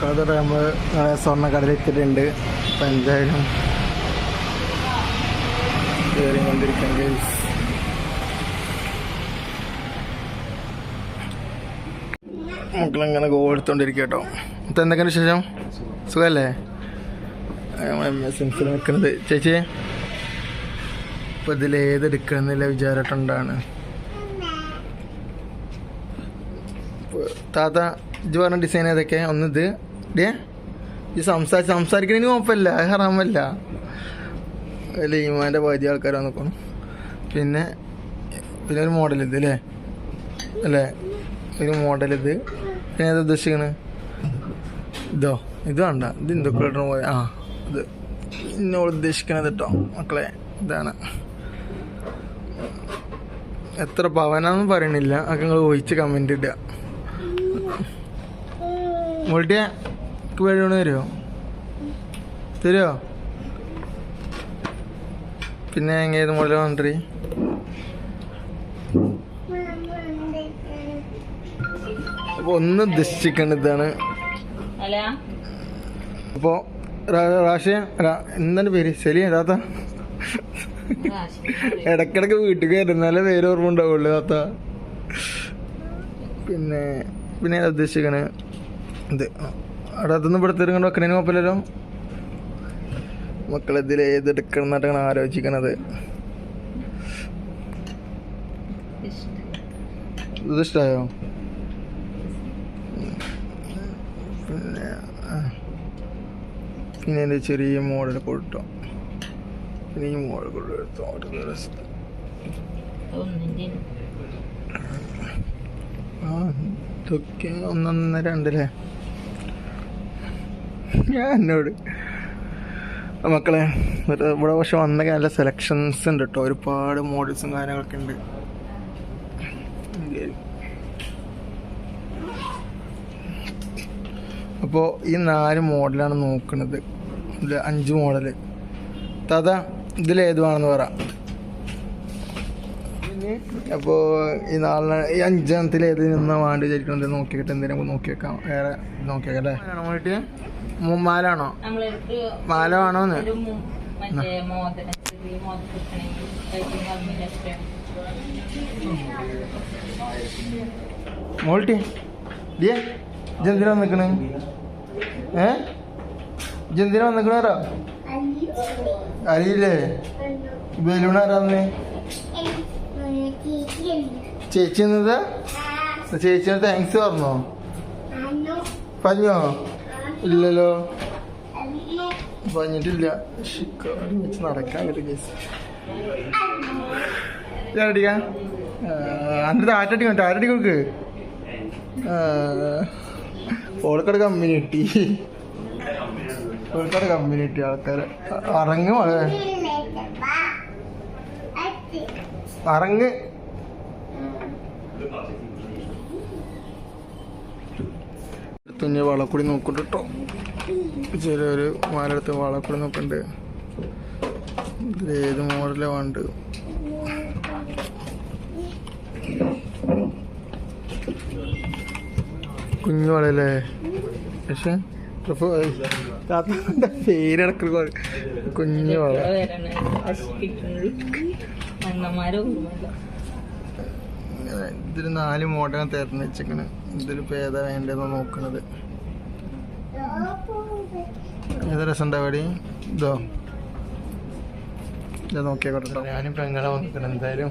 മക്കളത്തോടെ നമ്മൾ സ്വർണക്കടയിൽ എത്തിയിട്ടുണ്ട്. അപ്പം എന്തായാലും കയറി കൊണ്ടിരിക്കാൻ ഗൈസ് മക്കളങ്ങനെ ഗോ എടുത്തോണ്ടിരിക്കുക കേട്ടോ. ഇപ്പം എന്തൊക്കെയാണ് വിശേഷം? സുഖമല്ലേ എം എസ് എൻസിൽ നിൽക്കുന്നത്. ചേച്ചി ഇപ്പൊ ഇതിൽ ഏതെടുക്കണമെന്നില്ല വിചാരട്ടുണ്ടാണ്. താത്ത ഇജ് പറഞ്ഞ ഡിസൈൻ ഏതൊക്കെ? ഒന്ന് ഇത് ഡേ ഈ സംസാരിച്ച് സംസാരിക്കണതിന് കുഴപ്പമില്ല ഹറാമല്ല. ലീമാന്റെ പകുതി ആൾക്കാർ നോക്കണം പിന്നെ പിന്നെ ഒരു മോഡൽ ഇത് അല്ലേ അല്ലേ? ഒരു മോഡൽ ഇത്. പിന്നെ ഏതാ ഉദ്ദേശിക്കണ്? ഇതോ ഇത് വേണ്ട. ഇത് എന്തൊക്കെ ഇടണ പോലെ ആ ഇത് എന്നോട് ഉദ്ദേശിക്കണത് കേട്ടോ മക്കളെ. ഇതാണ്. എത്ര പവനാന്ന് പറയണില്ല. അതൊക്കെ നിങ്ങൾ ഒഴിച്ച് കമന്റ് ഇടുക. മോൾട്ടിയെ? പേടി കൊണ്ട് തരുമോ തരുമോ പിന്നെ എങ്ങനെ ഏത് മോഡൽ വന്നിട്ട് അപ്പോൾ ഒന്ന് ഉദ്ദേശിക്കേണ്ടത് ഇതാണ് അപ്പോൾ റാഷിയ എന്താണ് പേര്? ശരി താത്ത? ഇടക്കിടക്ക് വീട്ടിൽ കയറുന്നാലേ പേര് ഓർമ്മ ഉണ്ടാവുള്ളൂ താത്ത. പിന്നെ പിന്നെ ഉദ്ദേശിക്കണേ ഇത്. അവിടെ അതൊന്നും ഇവിടെ തിരുങ്ങണ്ട് വെക്കണേന് കുഴപ്പമില്ലല്ലോ. മക്കളെതിൽ ഏതെടുക്കണം എന്നിട്ടാണ് ആലോചിക്കണത് ഇത് ഇഷ്ടമായോ പിന്നെ. പിന്നെ എന്റെ ചെറിയ മോഡൽ കൊടുത്തോ. പിന്നെ ഈ മോഡൽ കൊടുത്തോ. ആ ഉണ്ടല്ലേ ഞാൻ എന്നോട് മക്കളെ ഇവിടെ പക്ഷെ വന്ന നല്ല സെലക്ഷൻസ് ഉണ്ട് കേട്ടോ ഒരുപാട് മോഡൽസും കാര്യങ്ങളൊക്കെ ഉണ്ട്. അപ്പോൾ ഈ നാല് മോഡലാണ് നോക്കുന്നത് ഇതിൽ അഞ്ച് മോഡൽ താത്ത ഇതിലേതുവാണെന്ന് പറയാം പറ. അപ്പോൾ ഈ നാലിന് ഈ അഞ്ചാമത്തിൽ ഏത് നിന്നാ വേണ്ടി വിചാരിക്കുന്നത് നോക്കിയിട്ട് എന്തെങ്കിലും നോക്കി വെക്കാം വേറെ നോക്കി വെക്കാം അല്ലേ മാലാണോ? മാല വേണോന്ന്? മോൾട്ടി ഡിയേ ഇജെന്തിനാ വന്നിക്കണ്? ഏ? ഇജെന്തിനാ വന്നിക്കണാരോ അറിയില്ലേ? ബലൂൺ ആരാന്ന് ചേച്ചി എന്നതാ ചേച്ചിന് താങ്ക്സ് പറഞ്ഞോ? പറഞ്ഞോ? ഇല്ലല്ലോ. പറഞ്ഞിട്ടില്ല. ശിക്കാരി വെച്ച് നടക്കാൻ ഒരു കേസ് അടിക്കാ അന്നിട്ട് ആറ്റടിക്കാൻ ആറ്റടി കൊടുക്ക്? ഓൾക്കട കമ്പനി കിട്ടി ഓൾക്കടെ കമ്പനി കിട്ടി ആൾക്കാര് അറങ്ങ് മോളെ അറങ്ങ് തുഞ്ഞ വളക്കുടി നോക്കുന്നുണ്ട് കേട്ടോ ചെറിയൊരു മാലെടുത്ത് വളക്കുടി നോക്കുന്നുണ്ട് ഇതിൽ ഏത് മോഡലാണ് വേണ്ടത് കുഞ്ഞു വളയല്ലേ? പക്ഷേ പേരിടക്ക് കുഞ്ഞു വള. അണ്ണന്മാരോ ഓർമ്മയില്ല നാല് മോഡൽ തിരഞ്ഞു വെച്ചേക്കണ് ഇതിലിപ്പോ ഏതാ വേണ്ടതെന്ന് നോക്കണത്. ഏത് രസം ഉണ്ടാവാടി ഇതോ? ഇത് നോക്കിയാ കേട്ടോ ഞാനും പെങ്ങളെ വന്നിട്ടുണ്ട് എന്തായാലും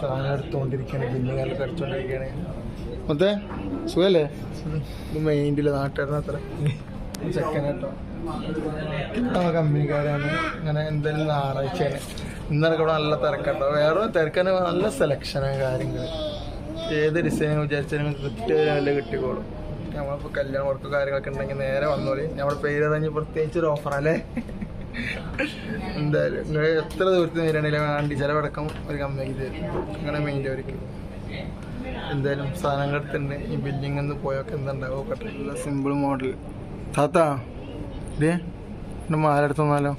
സാധനം എടുത്തുകൊണ്ടിരിക്കുകയാണ് പിന്നെ കാലത്ത് അടിച്ചുകൊണ്ടിരിക്കുകയാണ് മൊത്തേ സുഖല്ലേ? ഇത് മെയിന്റെ നാട്ടുകാരനത്ര. ചെക്കനാട്ടോ. ആ കമ്പനിക്കാരാണ്. ഇങ്ങനെ എന്തായാലും ഞായറാഴ്ചയാണ്. ഇന്നലെ കൂടെ നല്ല തിരക്കുണ്ടോ. വേറെ തിരക്കാൻ നല്ല സെലക്ഷനാണ് കാര്യങ്ങൾ ഏത് ഡിസൈൻ വിചാരിച്ചാലും കൃത്യ നല്ല കിട്ടിക്കോളും. നമ്മളിപ്പോൾ കല്യാണം വർക്ക് കാര്യങ്ങളൊക്കെ ഉണ്ടെങ്കിൽ നേരെ വന്നോളി. നമ്മുടെ പേര് അറിഞ്ഞ് പ്രത്യേകിച്ച് ഒരു ഓഫറല്ലേ എന്തായാലും നിങ്ങൾ എത്ര ദൂരത്ത് നേരിടണമെങ്കിലും വേണ്ടി ചിലവടക്കം ഒരു കമ്പനിക്ക് തരും. അങ്ങനെ മെയിന്റെ അവർക്ക്. എന്തായാലും സാധനങ്ങൾ എടുത്തിട്ടുണ്ട്. ഈ ബില്ലിംഗ് ഒന്ന് പോയൊക്കെ എന്തുണ്ടാവും നല്ല സിമ്പിൾ മോഡൽ താത്ത ഇതേ എന്റെ മാല എടുത്ത് വന്നാലോ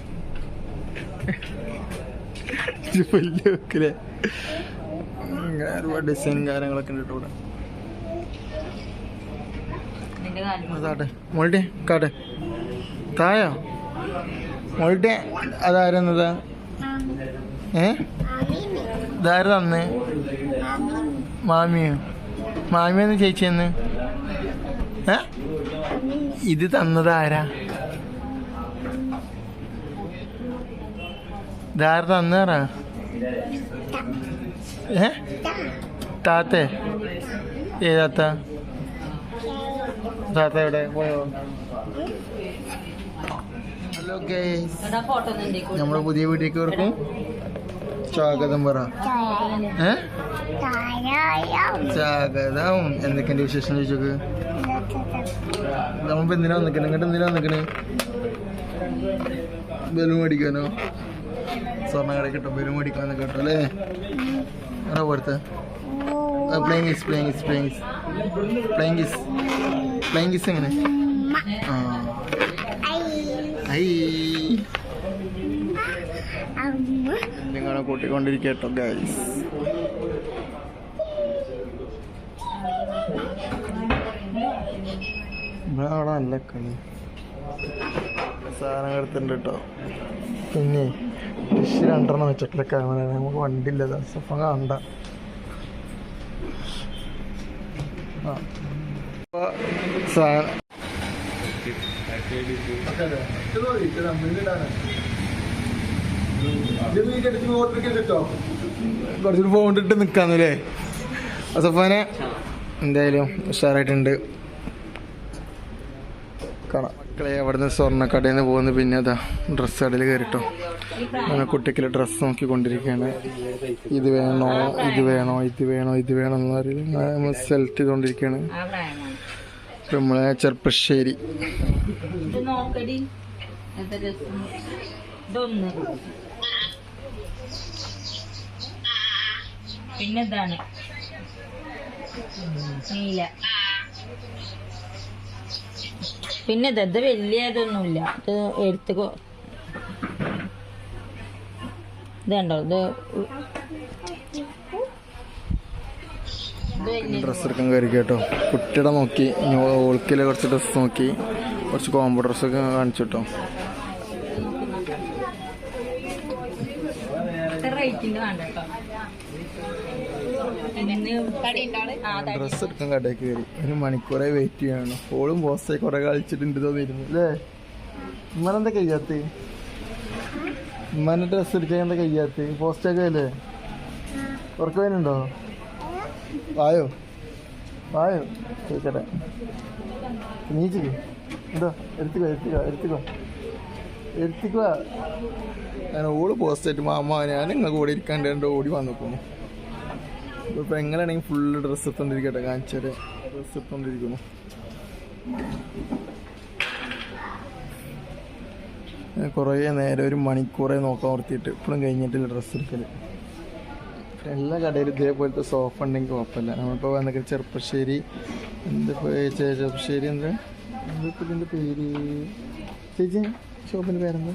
വലിയ വെക്കില്ലേ ഇങ്ങനെ ഒരുപാട് ഡിസൈനും കാര്യങ്ങളൊക്കെ ഉണ്ട് ഇവിടെ. അതാട്ടെ മോളുടെ കാട്ടെ. തായോ? മോളുടെ അതാരെന്നതാ? ഏ? ഇതാര് തന്ന്? മാമിയോ? മാമിയെന്ന് ചേച്ചിയെന്ന് ഏ? ഇത് തന്നത് ആരാ? ഇതാര് തന്നാറാ ഏ? താത്തേ. ഏതാത്ത താത്ത? എവിടെ? പോയോ? ഹലോ ഗൈസ് നമ്മുടെ പുതിയ വീട്ടിലേക്ക്വർക്കും സ്വാഗതം പറ. സ്വാഗതം എന്തൊക്കെയുണ്ട് വിശേഷം ചോദിച്ചോക്ക്? നമ്മളിപ്പോ എന്തിനാ വന്നിക്കണേ? ഇങ്ങോട്ട് എന്തിനാ വന്നിക്കണേ? ബലൂൺ മേടിക്കാനോ സ്വർണ കടക്കിട്ടോ മേടിക്കാൻ കേട്ടോ അല്ലേ ആണോ പോലത്തെ playing is playing is playing is playing is playing is എങ്ങനെ? ആ. ഐ. നിങ്ങളെ കൂട്ടിക്കൊണ്ടിരിക്കട്ടോ ഗൈസ് ഇവിടെ അവിടെ നല്ല കളി. സാധനം എടുത്തിട്ടുണ്ട് കേട്ടോ പിന്നെ ഡിഷ് രണ്ടെണ്ണം വെച്ചിട്ടുള്ള ക്യാമറ നമുക്ക് വണ്ടി ഇല്ല സ്വപ്പം കണ്ട ആ. അപ്പൊ സാ- കുറച്ചൊരു ഫോൺ ഇട്ട് നിക്കാന്നല്ലേ അസഫാനെ എന്തായാലും ഉഷാറായിട്ടുണ്ട്. കാണാം. മക്കളെ അവിടുന്ന് സ്വർണക്കടയിൽ നിന്ന് പോകുന്നു പിന്നെ അതാ ഡ്രസ്സ് കടയിൽ കയറിട്ടോ. അങ്ങനെ കുട്ടിക്കുള്ള ഡ്രസ്സ് നോക്കിക്കൊണ്ടിരിക്കുകയാണ്. ഇത് വേണോ ഇത് വേണോ ഇത് വേണോ ഇത് വേണോ എന്ന് പറയുന്നത് നമ്മൾ സെലക്ട് ചെയ്തുകൊണ്ടിരിക്കുകയാണ്. നമ്മളെ ചെർപ്പശ്ശേരി. ഇത് നോക്കടി. എന്താ രസം ഇതൊന്ന്. പിന്നെ ഇതാണ് നീല പിന്നെ ഇത് വലിയ വലിയതൊന്നുമില്ല. ഇത് എടുത്തുകോ ഇത് കണ്ടോ? ഇത് ഡ്രസ് ഡ്രസ്സ് എടുക്കാൻ കയറി കേട്ടോ കുട്ടിയുടെ നോക്കി. ഓൾക്കിലെ കുറച്ച് ഡ്രസ്സ് നോക്കി. കുറച്ച് കോമ്പോ ഡ്രസ്സൊക്കെ കാണിച്ചു കേട്ടോ റേറ്റിന്റെ വേണ്ട കേട്ടോ ഡ്രസ്സ് എടുക്കാൻ കടയിൽ കയറി ഒരു മണിക്കൂറെ വെയിറ്റ് ചെയ്യണം ഓളും പോസ്റ്റേ കുറെ കളിച്ചിട്ടുണ്ട് തോന്നിയിരുന്നു അല്ലേ? ഉമ്മനെന്താ കഴിയാത്ത ഉമ്മനെ ഡ്രസ് എടുക്കാൻ എന്താ കഴിയാത്ത പോസ്റ്റൊക്കെ അല്ലേ ഉറക്കം വരുന്നുണ്ടോ? വായോ? വായോ? ചോദിക്കട്ടെ. നീച്ചിക്ക് എന്താ എടുത്തിക്കോ എടുത്തിക്കോ എടുത്തിക്കോ. എടുത്തിക്കോ. ഞാൻ ഓൾ പോസ്റ്റായിട്ട് മാമ ഞാൻ നിങ്ങൾ കൂടെ ഇരിക്കാണ്ട് ഓടി വന്നിക്കുന്നു. ഇപ്പൊ എങ്ങനെയാണെങ്കിൽ ഫുള്ള് ഡ്രസ്സ് എടുത്തോണ്ടിരിക്കട്ടെ കാണിച്ചാൽ ഡ്രസ്സ് എടുത്തോണ്ടിരിക്കുന്നു. ഞാൻ കുറേ നേരം ഒരു മണിക്കൂറെ നോക്കാൻ ഓർത്തിയിട്ട് ഇപ്പോഴും കഴിഞ്ഞിട്ടില്ല ഡ്രസ്സ് എടുക്കൽ. എല്ലാ കടയിലും ഇതേപോലത്തെ സോഫ ഉണ്ടെങ്കിൽ കുഴപ്പമില്ല. നമ്മളിപ്പോൾ വന്നിട്ട് ചെറുപ്പശ്ശേരി എന്ത് ചെറുപ്പശ്ശേരി എന്താ? എന്തിപ്പോൾ ഇതിന്റെ പേര് ചേച്ചി ഷോപ്പിന്റെ പേരെന്താ?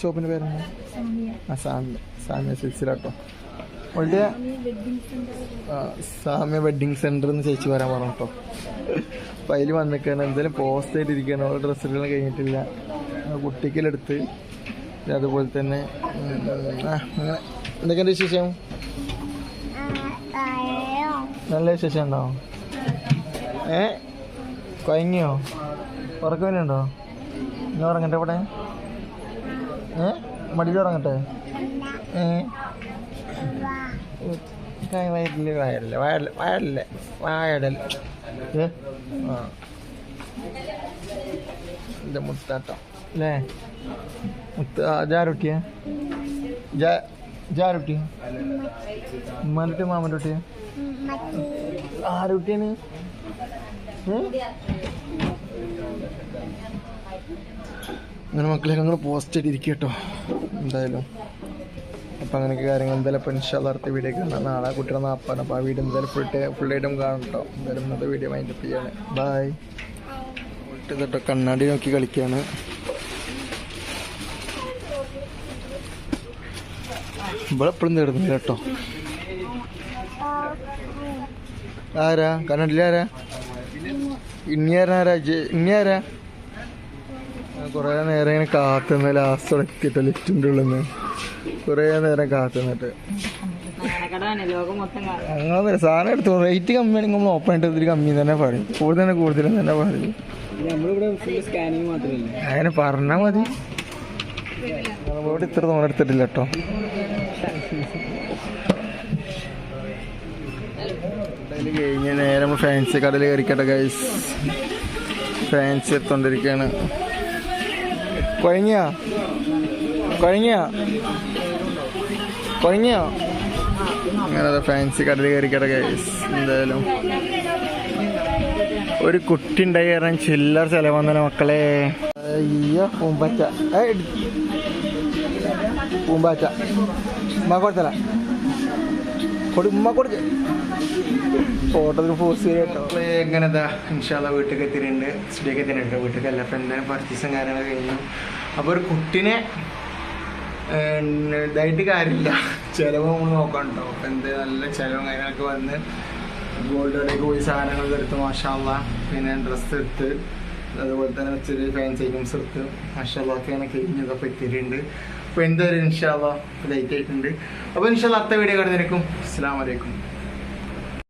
ഷോപ്പിന്റെ പേരെന്താ? ആ സാമ്യ. സാമ്യ സിൽസിലാട്ടോ. ആ, സാമ്യ വെഡിങ് സെന്റർ എന്ന് ചേച്ചി വരാൻ പറഞ്ഞു കേട്ടോ. അപ്പം അതിൽ വന്നിക്കാണ്. എന്തായാലും പോസ്റ്റ് ആയിട്ടിരിക്കണം അവളുടെ ഡ്രസ്സുകൾ കഴിഞ്ഞിട്ടില്ല. കുട്ടിക്കലെടുത്ത് അതുപോലെ തന്നെ അങ്ങനെ. വിശേഷം? നല്ല വിശേഷം ഉണ്ടോ? ഏ? കൊയങ്ങിയോ? ഉറക്കവനുണ്ടോ ഇനി ഉറങ്ങട്ടെ ഇവിടെ? ഏ? മടിയിൽ ഉറങ്ങട്ടെ? ഏ? വയറിൽ വയറില്ല? വയറില്ല ഏ? ആ. എന്റെ മുത്താട്ടം. അല്ലേ മുത്ത ജാരൊട്ടിയാ ജാ ജാരൊട്ടിയ ഉമ്മാന്റെ മാമന്റെ ഒട്ടിയാ ആരുട്ടിയാണ് അങ്ങനെ മക്കളെ ഞങ്ങൾ പോസ്റ്റ് ഇരിക്കട്ടോ എന്തായാലും. അപ്പം അങ്ങനെയൊക്കെ കാര്യങ്ങൾ എന്തായാലും ഇപ്പം ഇൻഷാല്ല അടുത്ത വീഡിയോ കാണാം. നാളെ കുട്ടിയുടെ നാപ്പാണ്. അപ്പോൾ ആ വീഡിയോ എന്തായാലും ഫുൾ ടൈം ഫുൾ ഐറ്റം കാണും കേട്ടോ എന്തായാലും ഇന്നത്തെ വീഡിയോ മൈൻഡപ്പ് ചെയ്യാണ്. ബായ് കേട്ടോ കണ്ണാടി നോക്കി കളിക്കുകയാണ് ഇവളെപ്പോഴും തീർന്നില്ല കേട്ടോ. ആരാ? കണ്ണാടിയിൽ ആരാ? ഇനിയാരാ ഇനിയാരാ കുറേ നേരം ഇങ്ങനെ കാത്തുനിന്ന് ലാസ്റ്റ് എത്തിയിട്ട് ലിഫ്റ്റിന്റെ ഉള്ളിൽ നിന്ന്. കുറേ നേരം കാത്തുനിന്നിട്ട്. അങ്ങനെ സാധനം എടുത്തു. റേറ്റ് കമ്മിയാണെങ്കിൽ നമ്മൾ ഓപ്പൺ ആയിട്ട് ഇതിൽ കമ്മി തന്നെ പറയും. കൂടുതൽ കൂടുതലും തന്നെ പറയും. അങ്ങനെ പറഞ്ഞാൽ മതി. നമ്മളോട് ഇത്ര തോന്നെ എടുത്തിട്ടില്ല കേട്ടോ കഴിഞ്ഞ നേരെ നമ്മൾ ഫാൻസി കടയിൽ കയറിക്കട്ടെ ഗൈസ് ഫാൻസി എടുത്തോണ്ടിരിക്കാണ്. കുഴങ്ങിയാ കുഴങ്ങിയാ കുഴങ്ങിയോ അങ്ങനെ ഫാൻസി കടൽ കയറിക്കട്ടെ ഗൈസ് എന്തായാലും. ഒരു കുട്ടി ഉണ്ടായി കാരണം ചില്ലർ ചെലവന്നല്ലോ മക്കളെ. അയ്യോ പൂമ്പാറ്റ. പൂമ്പാറ്റ. ഉമ്മ കൊടുത്തല കൊടു ഉമ്മ കൊടുക്ക. ഫോട്ടോയിൽ പോസ്റ്റ് കേട്ടോ എങ്ങനെ ഇൻഷാല്ല വീട്ടിലേക്ക് എത്തിയിട്ടുണ്ട്. സ്റ്റുഡിയോക്ക് എത്തിയിട്ടുണ്ട്. വീട്ടിലേക്ക് എല്ലാ ഫ്രണ്ട് പർച്ചേസും കാര്യങ്ങളൊക്കെ കഴിഞ്ഞു. അപ്പോൾ ഒരു കുട്ടിനെ ഇതായിട്ട് കാര്യമില്ല. ചിലവ് നമ്മൾ നോക്കണ്ടോ? അപ്പൊ അപ്പം എന്ത് നല്ല ചിലവും കാര്യങ്ങളൊക്കെ വന്ന് ഗോൾഡ് കടയിൽ പോയി സാധനങ്ങളൊക്കെ എടുത്ത് മാഷാള്ള പിന്നെ ഡ്രസ്സ് എടുത്ത് അതുപോലെ തന്നെ ചെറിയ ഫാൻസ് ഐറ്റംസ് എടുത്ത് മാഷാള്ളൊക്കെ അങ്ങനെ കഴിഞ്ഞതൊക്കെ എത്തിയിട്ടുണ്ട് അപ്പോൾ എന്തായാലും ഇൻഷാള്ള ലൈറ്റ് ആയിട്ടുണ്ട്. അപ്പോൾ ഇൻഷാല്ല അത്ത വീഡിയോ കടന്നിരിക്കും അസ്സാം വലൈക്കും